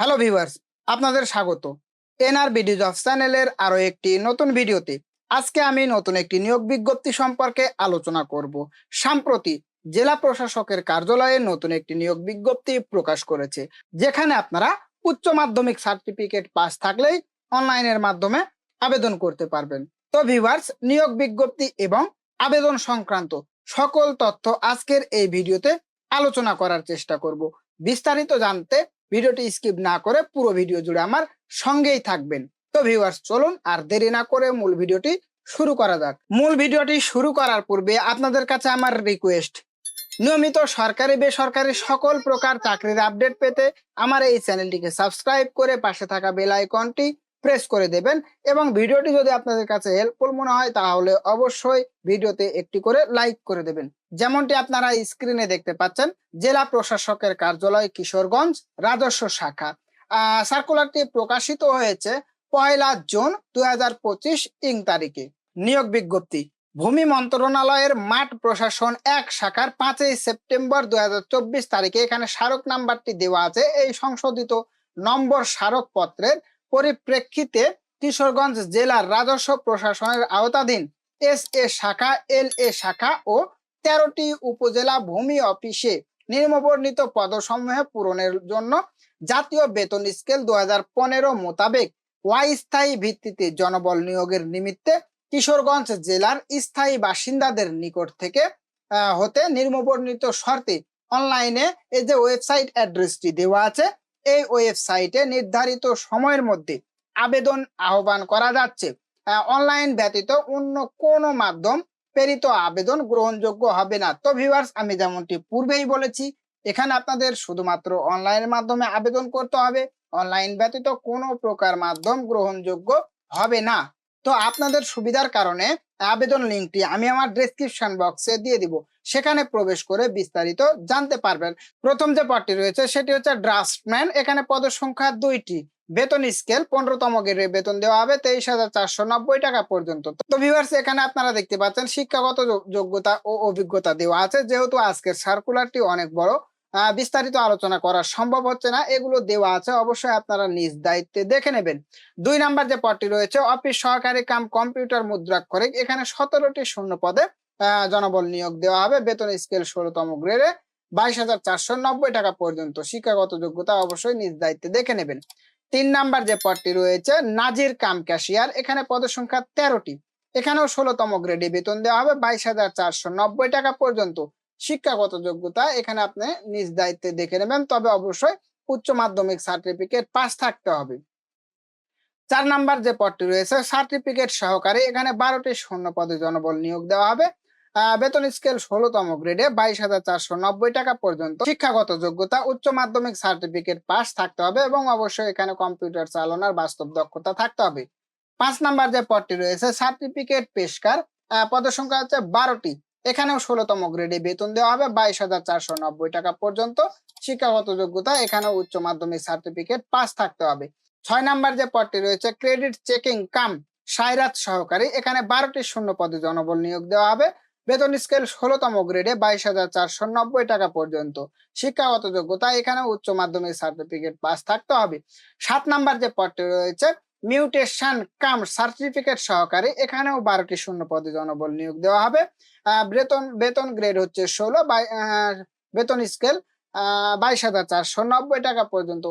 Hello viewers আপনাদের স্বাগত। NR বিডিজ of চ্যানেলের আরও একটি নতুন ভিডিওতে আজকে আমি নতুন একটি নিয়োগ বিজ্ঞপ্তি সম্পর্কে আলোচনা করব। সাম্প্রতি জেলা প্রশাসকের কার্যালয়ে নতুন একটি নিয়োগ বিজ্ঞপ্তি প্রকাশ করেছে, যেখানে আপনারা উচ্চ মাধ্যমিক সার্টিফিকেট পাস থাকলেই অনলাইনের মাধ্যমে আবেদন করতে পারবেন। তো ভিউয়ার্স নিয়োগ বিজ্ঞপ্তি এবং আবেদন সংক্রান্ত সকল তথ্য আজকের এই ভিডিওতে আলোচনা করার চেষ্টা করব। বিস্তারিত জানতে ভিডিওটি স্কিপ না করে পুরো ভিডিও জুড়ে আমার সঙ্গেই থাকবেন। তো ভিউয়ার্স চলুন আর দেরি না করে মূল ভিডিওটি শুরু করা যাক। মূল ভিডিওটি শুরু করার পূর্বে আপনাদের কাছে আমার রিকোয়েস্ট নিয়মিত সরকারি, বেসরকারি সকল প্রকার চাকরির আপডেট পেতে আমার এই চ্যানেলটিকে সাবস্ক্রাইব করে পাশে থাকা বেল আইকনটি প্রেস করে দেবেন এবং ভিডিওটি যদি আপনাদের কাছে হেল্পফুল মনে হয়, তাহলে অবশ্যই ভিডিওতে একটি করে লাইক করে দেবেন। যেমনটি আপনারা স্ক্রিনে দেখতে পাচ্ছেন, জেলা প্রশাসকের কার্যালয়, কিশোরগঞ্জ, রাজস্ব শাখা। সার্কুলারটি প্রকাশিত হয়েছে পয়লা জুন দুই হাজার পঁচিশ ইং তারিখে। নিয়োগ বিজ্ঞপ্তি, ভূমি মন্ত্রণালয়ের মাঠ প্রশাসন এক শাখার পাঁচই সেপ্টেম্বর দুই হাজার চব্বিশ তারিখে এখানে স্মারক নাম্বারটি দেওয়া আছে। এই সংশোধিত নম্বর স্মারক পত্রের পরিপ্রেক্ষিতে কিশোরগঞ্জ জেলার রাজস্ব প্রশাসনের আওতাধীন এস এ শাখা, এল এ শাখা ও তেরোটি উপজেলা ভূমি অফিসে নির্মবর্ণিত পদসমূহে পূরণের জন্য জাতীয় বেতন স্কেল দু পনেরো মোতাবেক অস্থায়ী ভিত্তিতে জনবল নিয়োগের নিমিত্তে কিশোরগঞ্জ জেলার স্থায়ী বাসিন্দাদের নিকট থেকে হতে নির্মবর্ণিত শর্তে অনলাইনে এই যে ওয়েবসাইট অ্যাড্রেসটি দেওয়া আছে এই ওয়েবসাইটে নির্ধারিত সময়ের মধ্যে আবেদন আহ্বান করা যাচ্ছে। অনলাইন ব্যতীত অন্য কোনো মাধ্যম প্রেরিত আবেদন গ্রহণযোগ্য হবে না। তো ভিউয়ার্স আমি যেমনটি পূর্বেই বলেছি, এখানে আপনাদের শুধুমাত্র অনলাইনের মাধ্যমে আবেদন করতে হবে। অনলাইন ব্যতীত কোনো প্রকার মাধ্যম গ্রহণযোগ্য হবে না। তো আপনাদের সুবিধার কারণে আবেদন লিঙ্কটি আমি আমার ডেসক্রিপশন বক্সে দিয়ে দিব। সেখানে প্রবেশ করে বিস্তারিত জানতে পারবেন। প্রথম যে পদটি রয়েছে, সেটি হচ্ছে ড্রাফটম্যান এখানে পদের সংখ্যা দুইটি। বেতন স্কেল, পনেরোতম গ্রেডে বেতন দেওয়া হবে তেইশ হাজার চারশো নব্বই টাকা পর্যন্ত। তো ভিউয়ার্স এখানে আপনারা দেখতে পাচ্ছেন শিক্ষাগত যোগ্যতা ও অভিজ্ঞতা দেওয়া আছে। যেহেতু আজকের সার্কুলারটি অনেক বড় বিস্তারিত আলোচনা করা সম্ভব হচ্ছে না। এগুলো দেওয়া আছে, অবশ্যই আপনারা নিজ দায়িত্বে দেখে নেবেন। দুই নাম্বার যে পদটি রয়েছে, অফিস সহকারী কাম কম্পিউটার মুদ্রাক্ষরিক। এখানে সতেরোটি শূন্য পদে জনবল নিয়োগ দেওয়া হবে। বেতন স্কেল ষোলোতম গ্রেডে বাইশ হাজার চারশো নব্বই টাকা পর্যন্ত শিক্ষাগত যোগ্যতা অবশ্যই নিজ দায়িত্বে দেখে নেবেন। তিন নাম্বার যে পদটি রয়েছে, নাজির কাম ক্যাশিয়ার এখানে পদের সংখ্যা তেরোটি। এখানেও ষোলোতম গ্রেডে বেতন দেওয়া হবে। বাইশ হাজার চারশো নব্বই টাকা পর্যন্ত শিক্ষাগত যোগ্যতা এখানে আপনি নিজ দায়িত্বে দেখে নেবেন। তবে অবশ্যই উচ্চ মাধ্যমিক সার্টিফিকেট পাস থাকতে হবে। চার নাম্বার যে পদটি রয়েছে সার্টিফিকেট সহকারে এখানে বারোটি শূন্য পদে জনবল নিয়োগ দেওয়া হবে। বেতন স্কেল ষোলোতম গ্রেডে বাইশ হাজার চারশো নব্বই টাকা পর্যন্ত। শিক্ষাগত যোগ্যতা, উচ্চ মাধ্যমিক সার্টিফিকেট পাস থাকতে হবে এবং অবশ্যই এখানে কম্পিউটার চালানোর বাস্তব দক্ষতা থাকতে হবে। পাঁচ নাম্বার যে পদটি রয়েছে সার্টিফিকেট পেশকার পদের সংখ্যা হচ্ছে বারোটি। এখানেও ষোলোতম গ্রেডে বেতন দেওয়া হবে, বাইশ হাজার চারশো নব্বই টাকা পর্যন্ত। শিক্ষাগত যোগ্যতা, এখানেও উচ্চ মাধ্যমিক সার্টিফিকেট পাস থাকতে হবে। ছয় নাম্বার যে পদটি রয়েছে ক্রেডিট চেকিং কাম, সাইরাত সহকারী। এখানে বারোটি শূন্য পদে জনবল নিয়োগ দেওয়া হবে। বেতন স্কেল ষোলোতম গ্রেডে বাইশ হাজার চারশো নব্বই টাকা পর্যন্ত। শিক্ষাগত যোগ্যতা এখানে উচ্চ মাধ্যমিক সার্টিফিকেট পাস থাকতে হবে। সাত নাম্বার যে পদটি রয়েছে মিউটেশন কাম সার্টিফিকেট সহকারে এখানেও বারোটি শূন্য পদে জনবল নিয়োগ দেওয়া হবে। বেতন বেতন গ্রেড হচ্ছে ষোলো, বাই বেতন স্কেল বাইশ হাজার চারশো নব্বই টাকা পর্যন্ত।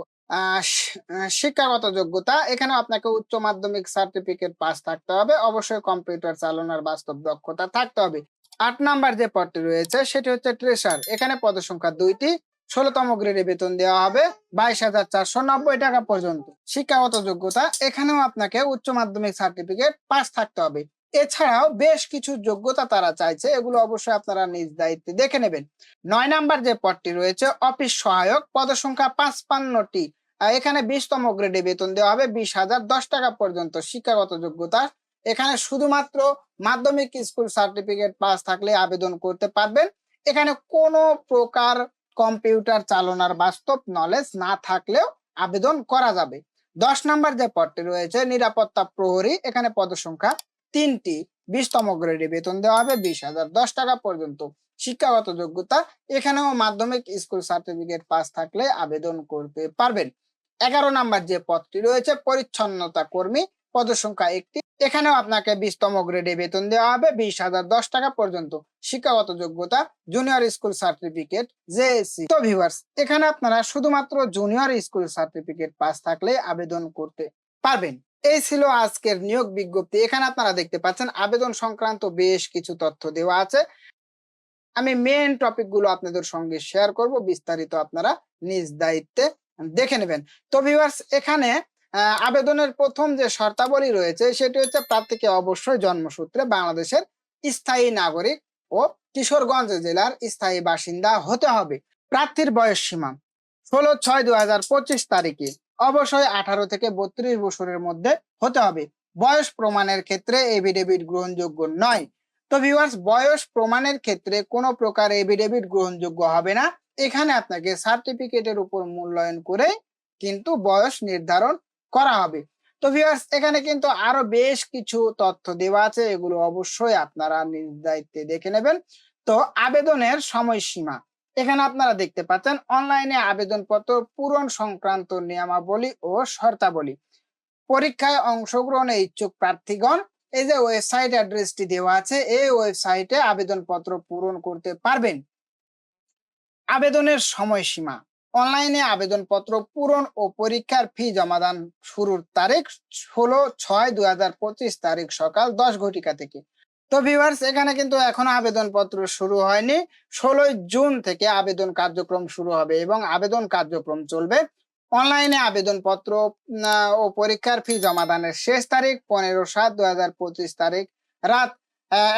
শিক্ষাগত যোগ্যতা এখানে আপনাকে উচ্চ মাধ্যমিক সার্টিফিকেট পাস থাকতে হবে। অবশ্যই কম্পিউটার চালানোর বাস্তব দক্ষতা থাকতে হবে। আট নাম্বার যে পদটি রয়েছে, সেটি হচ্ছে ট্রেসার এখানে পদসংখ্যা দুইটি, ষোলোতম গ্রেডে বেতন দেওয়া হবে বাইশ হাজার চারশো নব্বই টাকা পর্যন্ত। শিক্ষাগত যোগ্যতা, এখানেও আপনাকে উচ্চ মাধ্যমিক সার্টিফিকেট পাস থাকতে হবে। এছাড়াও বেশ কিছু যোগ্যতা তারা চাইছে, এগুলো অবশ্যই আপনারা নিজ দায়িত্বে দেখে নেবেন। নয় নাম্বার যে পদটি রয়েছে, অফিস সহায়ক, পদসংখ্যা পাঁচপান্নটি। এখানে বিশতম গ্রেডে বেতন দেওয়া হবে বিশ হাজার দশ টাকা পর্যন্ত। শিক্ষাগত যোগ্যতা এখানে শুধুমাত্র মাধ্যমিক স্কুল সার্টিফিকেট পাস থাকলে আবেদন করতে পারবেন। এখানে কোনো প্রকার কম্পিউটার চালনার বাস্তব নলেজ না থাকলেও আবেদন করা যাবে। দশ নাম্বার যে পদটি রয়েছে, নিরাপত্তা প্রহরী, এখানে পদসংখ্যা তিনটি। বিশতম গ্রেডে বেতন দেওয়া হবে বিশ হাজার। দশ টাকা পর্যন্ত শিক্ষাগত যোগ্যতা, এখানেও মাধ্যমিক স্কুল সার্টিফিকেট পাস থাকলে আবেদন করতে পারবেন। এগারো নাম্বার যে পদটি রয়েছে, পরিচ্ছন্নতা কর্মী পদসংখ্যা একটি। এখানেও আপনাকে বিশতম গ্রেডে বেতন দেওয়া হবে, বিশ হাজার দশ টাকা পর্যন্ত শিক্ষাগত যোগ্যতা জুনিয়র স্কুল সার্টিফিকেট জেএসসি তো ভিউয়ার্স এখানে আপনারা শুধুমাত্র জুনিয়র স্কুল সার্টিফিকেট পাস থাকলে আবেদন করতে পারবেন। এই ছিল আজকের নিয়োগ বিজ্ঞপ্তি। এখানে আপনারা দেখতে পাচ্ছেন আবেদন সংক্রান্ত বেশ কিছু তথ্য দেওয়া আছে। আমি মেন টপিকগুলো আপনাদের সঙ্গে শেয়ার করব, বিস্তারিত আপনারা নিজ দায়িত্বে দেখে নেবেন। তো ভিউয়ার্স এখানে আবেদনের প্রথম যে শর্তাবলী রয়েছে, সেটি হচ্ছে প্রার্থীকে অবশ্যই জন্মসূত্রে বাংলাদেশের স্থায়ী নাগরিক ও কিশোরগঞ্জ জেলার স্থায়ী বাসিন্দা হতে হবে। প্রার্থীর বয়স সীমা, ষোলো ছয় দু তারিখে অবশ্যই আঠারো থেকে বত্রিশ বছরের মধ্যে হতে হবে। বয়স প্রমাণের ক্ষেত্রে এভিডেভিট গ্রহণযোগ্য নয়। তো ভিউয়ার্স বয়স প্রমাণের ক্ষেত্রে কোনো প্রকার এভিডেভিট গ্রহণযোগ্য হবে না। এখানে আপনাকে সার্টিফিকেটের উপর মূল্যায়ন করে কিন্তু বয়স নির্ধারণ করা হবে। তো ভিউয়ার্স এখানে কিন্তু আরও বেশ কিছু তথ্য দেওয়া আছে, এগুলো অবশ্যই আপনারা নিজ দায়িত্বে দেখে নেবেন। তো আবেদনের সময়সীমা, এখানে আপনারা দেখতে পাচ্ছেন, অনলাইনে আবেদনপত্র, পূরণ সংক্রান্ত নিয়মাবলী ও শর্তাবলী। পরীক্ষায় অংশগ্রহণে ইচ্ছুক প্রার্থীগণ, এই যে ওয়েবসাইট অ্যাড্রেসটি দেওয়া আছে, এই ওয়েবসাইটে আবেদনপত্র পূরণ করতে পারবেন। আবেদনের সময়সীমা অনলাইনে আবেদনপত্র পূরণ ও পরীক্ষার ফি জমাদান শুরুর তারিখ ষোলো ছয় দুই তারিখ সকাল দশ ঘটিকা থেকে। তো ভিউয়ার্স এখানে কিন্তু এখনও আবেদনপত্র শুরু হয়নি। ষোলোই জুন থেকে আবেদন কার্যক্রম শুরু হবে এবং আবেদন কার্যক্রম চলবে। অনলাইনে আবেদনপত্র ও পরীক্ষার ফি জমাদানের শেষ তারিখ পনেরো সাত দু তারিখ রাত,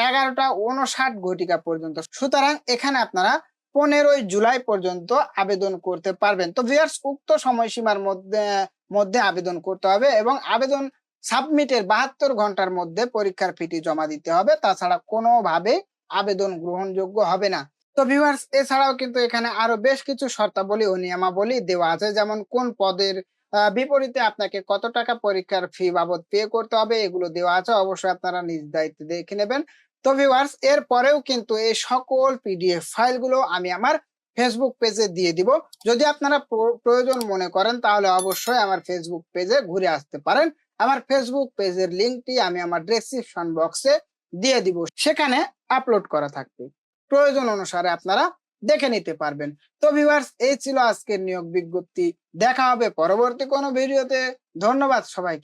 এগারোটা উনষাট ঘটিকা পর্যন্ত। সুতরাং এখানে আপনারা পনেরোই জুলাই পর্যন্ত আবেদন করতে পারবেন। তো ভিউয়ার্স উক্ত সময়সীমার মধ্যে মধ্যে আবেদন করতে হবে এবং আবেদন সাবমিটের বাহাত্তর ঘণ্টার মধ্যে পরীক্ষার ফিটি জমা দিতে হবে। তাছাড়া কোনোভাবে আবেদন গ্রহণযোগ্য হবে না। তো ভিউয়ার্স এছাড়াও কিন্তু এখানে আরও বেশ কিছু শর্তাবলী ও নিয়মাবলী দেওয়া আছে। যেমন কোন পদের বিপরীতে আপনাকে কত টাকা পরীক্ষার ফি বাবদ পে করতে হবে, এগুলো দেওয়া আছে। অবশ্যই আপনারা নিজ দায়িত্বে দেখে নেবেন। তো ভিউয়ার্স এর পরেও কিন্তু এই সকল পিডিএফ ফাইলগুলো আমি আমার ফেসবুক পেজে দিয়ে দিব। যদি আপনারা প্রয়োজন মনে করেন, তাহলে অবশ্যই আমার ফেসবুক পেজে ঘুরে আসতে পারেন। আমার ফেসবুক পেজের লিংকটি আমি আমার ডেসক্রিপশন বক্সে দিয়ে দিব। সেখানে আপলোড করা থাকবে। প্রয়োজন অনুসারে আপনারা দেখে নিতে পারবেন। তো ভিউয়ার্স এই ছিল আজকের নিয়োগ বিজ্ঞপ্তি। দেখা হবে পরবর্তী কোনো ভিডিওতে। ধন্যবাদ সবাইকে।